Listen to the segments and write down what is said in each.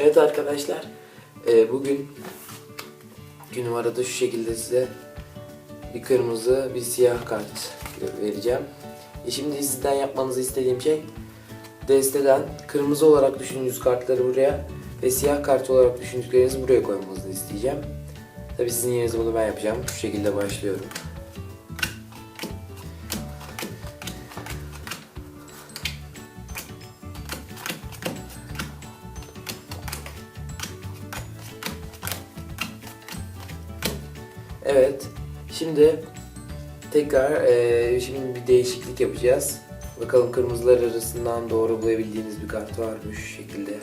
Evet arkadaşlar, e, bugün gün numarada şu şekilde size bir kırmızı, bir siyah kart vereceğim. E şimdi sizden yapmanızı istediğim şey desteden kırmızı olarak düşündüğünüz kartları buraya ve siyah kart olarak düşündüklerinizi buraya koymanızı isteyeceğim. Tabi sizin yerinize bunu ben yapacağım. Şu şekilde başlıyorum. Evet. Şimdi tekrar eee, şimdi bir değişiklik yapacağız. Bakalım kırmızılar arasından doğru bulabildiğiniz bir kart var mı şu şekilde.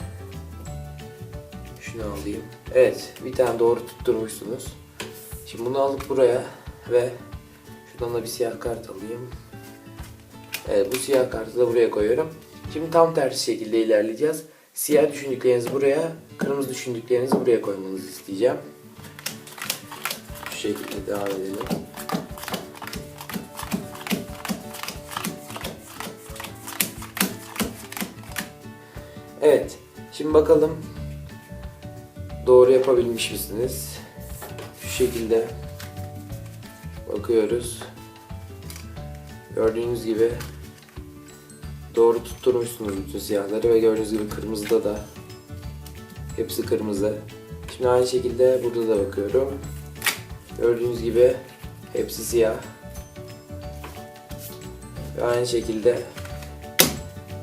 Şunu alayım. Evet, bir tane doğru tutturmuşsunuz. Şimdi bunu alıp buraya ve şuradan da bir siyah kart alayım. Evet, bu siyah kartı da buraya koyuyorum. Şimdi tam tersi şekilde ilerleyeceğiz. Siyah düşündüklerinizi buraya, kırmızı düşündüklerinizi buraya koymanızı isteyeceğim. Şu şekilde devam edelim. Evet. Şimdi bakalım doğru yapabilmiş misiniz? Şu şekilde bakıyoruz. Gördüğünüz gibi doğru tutturmuşsunuz bütün siyahları ve gördüğünüz gibi kırmızıda da hepsi kırmızı. Şimdi aynı şekilde burada da bakıyorum. Gördüğünüz gibi hepsi siyah. Ve aynı şekilde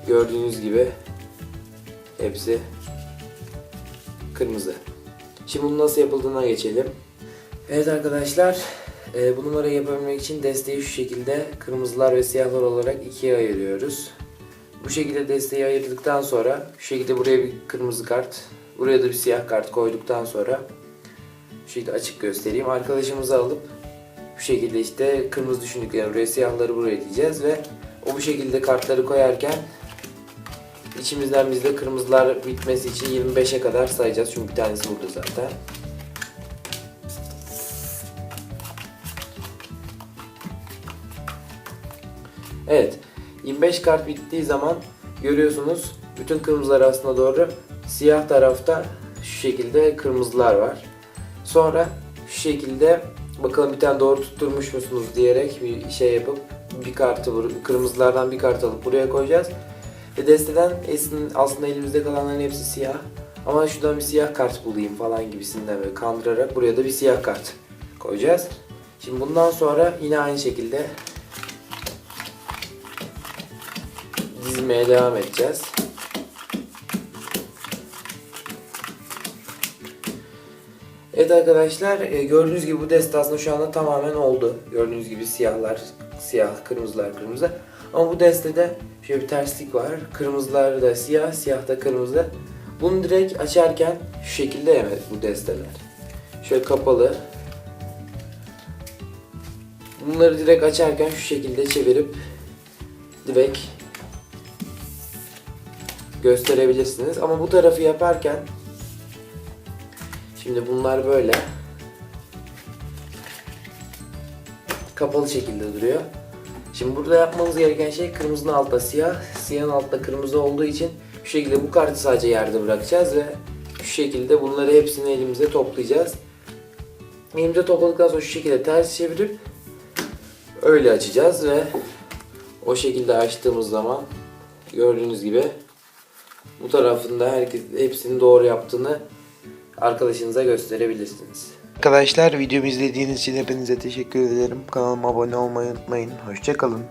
gördüğünüz gibi hepsi kırmızı. Şimdi bunun nasıl yapıldığına geçelim. Evet arkadaşlar, e, bu numarayı yapabilmek için desteği şu şekilde kırmızılar ve siyahlar olarak ikiye ayırıyoruz. Bu şekilde desteği ayırdıktan sonra şu şekilde buraya bir kırmızı kart, buraya da bir siyah kart koyduktan sonra şu şekilde açık göstereyim. Arkadaşımızı alıp bu şekilde işte kırmızı düşündükleri buraya siyahları buraya diyeceğiz ve o bu şekilde kartları koyarken içimizden biz de kırmızılar bitmesi için 25'e kadar sayacağız. Çünkü bir tanesi burada zaten. Evet. 25 kart bittiği zaman görüyorsunuz bütün kırmızılar aslında doğru. Siyah tarafta şu şekilde kırmızılar var. Sonra şu şekilde bakalım bir tane doğru tutturmuş musunuz diyerek bir şey yapıp bir kartı kırmızılardan bir kart alıp buraya koyacağız. Ve desteden aslında elimizde kalanların hepsi siyah. Ama şuradan bir siyah kart bulayım falan gibisinden böyle kandırarak buraya da bir siyah kart koyacağız. Şimdi bundan sonra yine aynı şekilde dizmeye devam edeceğiz. Evet arkadaşlar e, gördüğünüz gibi bu deste aslında şu anda tamamen oldu. Gördüğünüz gibi siyahlar siyah, kırmızılar kırmızı. Ama bu destede şöyle bir terslik var. Kırmızılar da siyah, siyah da kırmızı. Bunu direkt açarken şu şekilde evet bu desteler. Şöyle kapalı. Bunları direkt açarken şu şekilde çevirip direkt gösterebilirsiniz. Ama bu tarafı yaparken Şimdi bunlar böyle kapalı şekilde duruyor. Şimdi burada yapmamız gereken şey kırmızının altta siyah, siyahın altta kırmızı olduğu için şu şekilde bu kartı sadece yerde bırakacağız ve şu şekilde bunları hepsini elimizde toplayacağız. Elimizde topladıktan sonra şu şekilde ters çevirip öyle açacağız ve o şekilde açtığımız zaman gördüğünüz gibi bu tarafında herkes hepsini doğru yaptığını arkadaşınıza gösterebilirsiniz. Arkadaşlar videomu izlediğiniz için hepinize teşekkür ederim. Kanalıma abone olmayı unutmayın. Hoşçakalın.